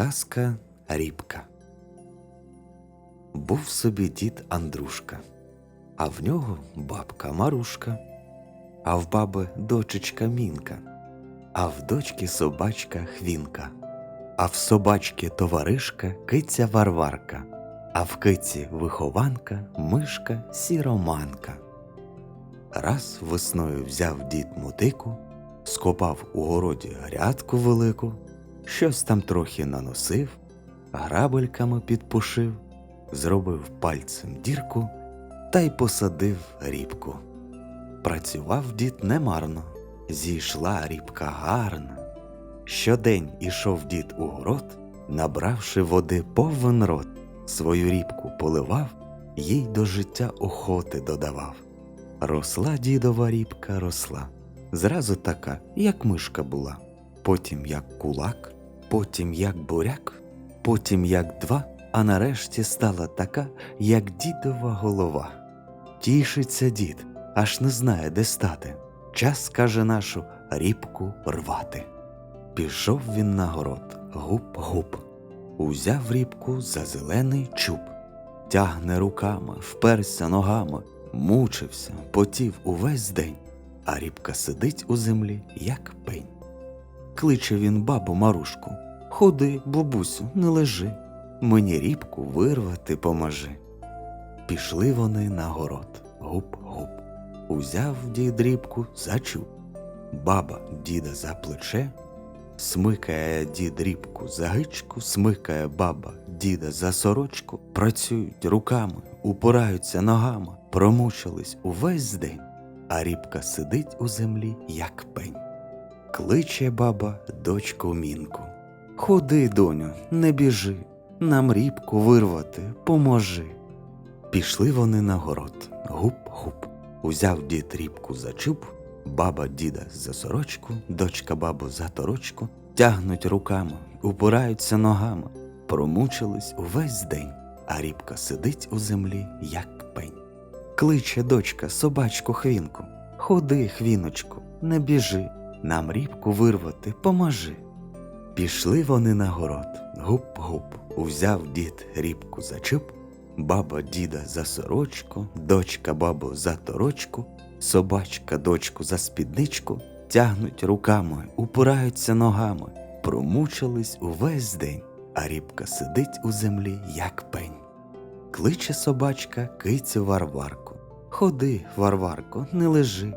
Казка Рібка. Був собі дід Андрушка, а в нього бабка Марушка, а в баби дочечка Мінка, а в дочки собачка Хвінка, а в собачки товаришка киця Варварка, а в киці вихованка мишка сіроманка. Раз весною взяв дід мотику, скопав у городі грядку велику, щось там трохи наносив, грабельками підпушив, зробив пальцем дірку та й посадив рібку. Працював дід немарно, зійшла рібка гарна. Щодень ішов дід у город, набравши води повен рот, свою рібку поливав, їй до життя охоти додавав. Росла дідова рібка, росла, зразу така, як мишка була, потім як кулак, потім як буряк, потім як два, а нарешті стала така, як дідова голова. Тішиться дід, аж не знає, де стати. Час, каже нашу, рібку рвати. Пішов він на город, гуп-гуп, узяв рібку за зелений чуб, тягне руками, вперся ногами, мучився, потів увесь день, а рібка сидить у землі, як пень. Кличе він бабу Марушку Ходи, бабусю, не лежи, мені рібку вирвати поможи. Пішли вони на город, гуп-гуп. Узяв дід рібку зачу. баба діда за плече, смикає дід рібку за гичку, смикає баба діда за сорочку, працюють руками, упираються ногами, промучились увесь день, а рібка сидить у землі, як пень. Кличе баба дочку мінку. Ходи, доню, не біжи, нам рібку вирвати, поможи. Пішли вони на город, гуп-гуп. Узяв дід рібку за чуб, баба діда за сорочку, дочка бабу за торочку, тягнуть руками, упираються ногами, промучились увесь день, а рібка сидить у землі, як пень. Кличе дочка собачку хвінку. Ходи, хвіночку, не біжи, нам рібку вирвати, поможи. Пішли вони на город, гуп-гуп, узяв дід рібку за чуб, баба діда за сорочку, дочка бабу за торочку, собачка дочку за спідничку, тягнуть руками, упираються ногами, промучились увесь день, а рібка сидить у землі, як пень. Кличе собачка кицю Варварку. Ходи, Варварко, не лежи,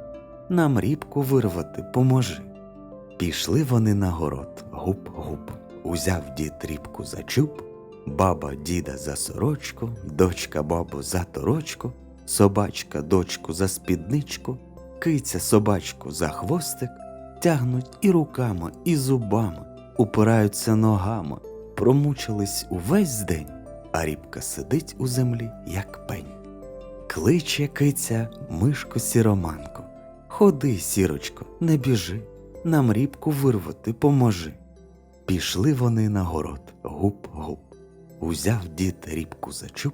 нам рібку вирвати поможи. Пішли вони на город, гуп-гуп. Узяв дід рібку за чуб, баба діда за сорочку, дочка бабу за торочку, собачка дочку за спідничку, киця собачку за хвостик, тягнуть і руками, і зубами, упираються ногами, промучились увесь день, а рібка сидить у землі, як пень. Кличе киця мишку сіроманку. Ходи, сірочко, не біжи, нам рібку вирвати поможи. Пішли вони на город, гуп-гуп. Узяв дід рібку за чуб,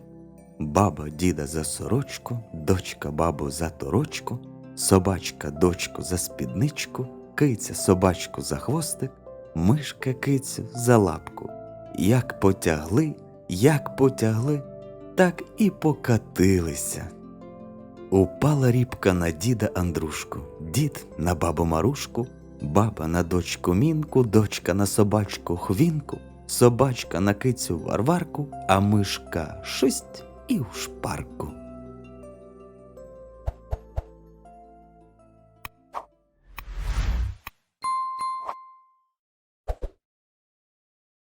баба діда за сорочку, дочка бабу за торочку, собачка дочку за спідничку, киця собачку за хвостик, мишка кицю за лапку. Як потягли, як потягли, так і покатилися. Упала рібка на діда Андрушку, дід на бабу Марушку, баба на дочку Мінку, дочка на собачку Хвінку, собачка на кицю Варварку, а мишка шусть і у шпарку.